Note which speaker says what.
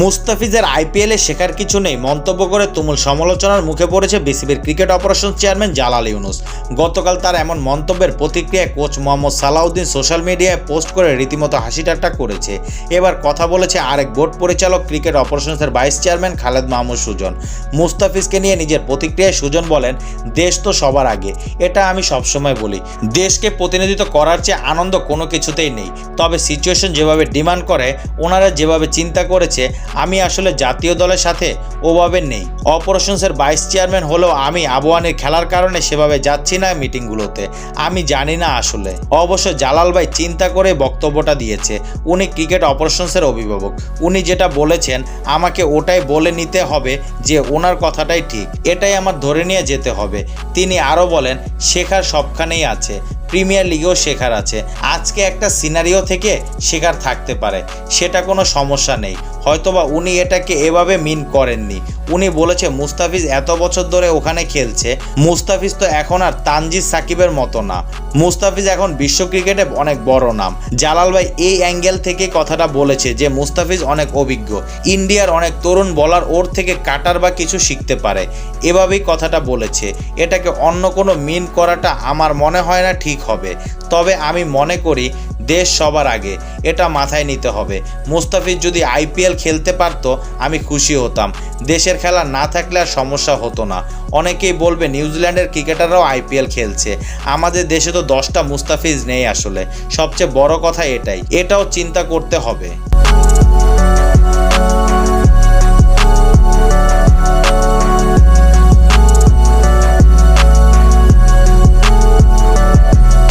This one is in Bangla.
Speaker 1: মুস্তাফিজের আইপিএলে শেখার কিছু নেই। মন্তব্য করে তুমুল সমালোচনার মুখে পড়েছে বিসিবির cricket operation chairman Jalal Yunus. গতকাল তার এমন মন্তব্যের প্রতিক্রিয়ায় কোচ মোহাম্মদ সালাউদ্দিন সোশ্যাল মিডিয়ায় পোস্ট করে রীতিমতো হাসি ঠাট্টা করেছে। এবার কথা বলেছে আরেক বোর্ড পরিচালক, ক্রিকেট অপারেশনসের ভাইস চেয়ারম্যান খালেদ মাহমুদ সুজন। মুস্তাফিজকে নিয়ে নিজের প্রতিক্রিয়ায় সুজন বলেন, দেশ তো সবার আগে। এটা আমি সবসময় বলি। দেশকে প্রতিনিধিত্ব করার চেয়ে আনন্দ কোনো কিছুতেই নেই। তবে সিচুয়েশন যেভাবে ডিমান্ড করে, ওনারা যেভাবে চিন্তা করেছে আমি আসলে জাতীয় দলের সাথে ওভাবে নেই। অপারেশনসের ভাইস চেয়ারম্যান হলেও আমি আবহানের খেলার কারণে সেভাবে যাচ্ছি না মিটিংগুলোতে আমি জানি না আসলে। অবশ্য জালাল ভাই চিন্তা করে বক্তব্যটা দিয়েছে। উনি ক্রিকেট অপারেশনসের অভিভাবক। উনি যেটা বলেছেন, আমাকে ওটাই বলে নিতে হবে যে ওনার কথাটাই ঠিক। এটাই আমার ধরে নিয়ে যেতে হবে। তিনি আরও বলেন, শেখার সবখানেই আছে। প্রিমিয়ার লিগেও শেখার আছে। আজকে একটা সিনারিও থেকে শেখার থাকতে পারে। সেটা কোনো সমস্যা নেই। হয়তোবা উনি এটাকে এভাবে মিন করেননি। উনি বলেছে, মুস্তাফিজ এত বছর ধরে ওখানে খেলছে, মুস্তাফিজ তো এখন আর তানজিদ সাকিবের মতো না। মুস্তাফিজ এখন বিশ্ব ক্রিকেটে অনেক বড় নাম। জালাল ভাই এই অ্যাঙ্গেল থেকে কথাটা বলেছে যে, মুস্তাফিজ অনেক অভিজ্ঞ। ইন্ডিয়ার অনেক তরুণ বলার ওর থেকে কাটার বা কিছু শিখতে পারে। এভাবেই কথাটা বলেছে। এটাকে অন্য কোনো মিন করাটা আমার মনে হয় না ঠিক হবে। তবে আমি মনে করি দেশ সবার আগে। এটা মাথায় নিতে হবে। মুস্তাফিজ যদি আইপিএল খেলতে পারতো, আমি খুশি হতাম। দেশের খেলা না থাকলে আর সমস্যা হতো না। অনেকেই বলবে, নিউজিল্যান্ডের ক্রিকেটাররাও আইপিএল খেলছে। আমাদের দেশে তো দশটা মুস্তাফিজ নেই আসলে। সবচেয়ে বড় কথা এটাই। এটাও চিন্তা করতে হবে।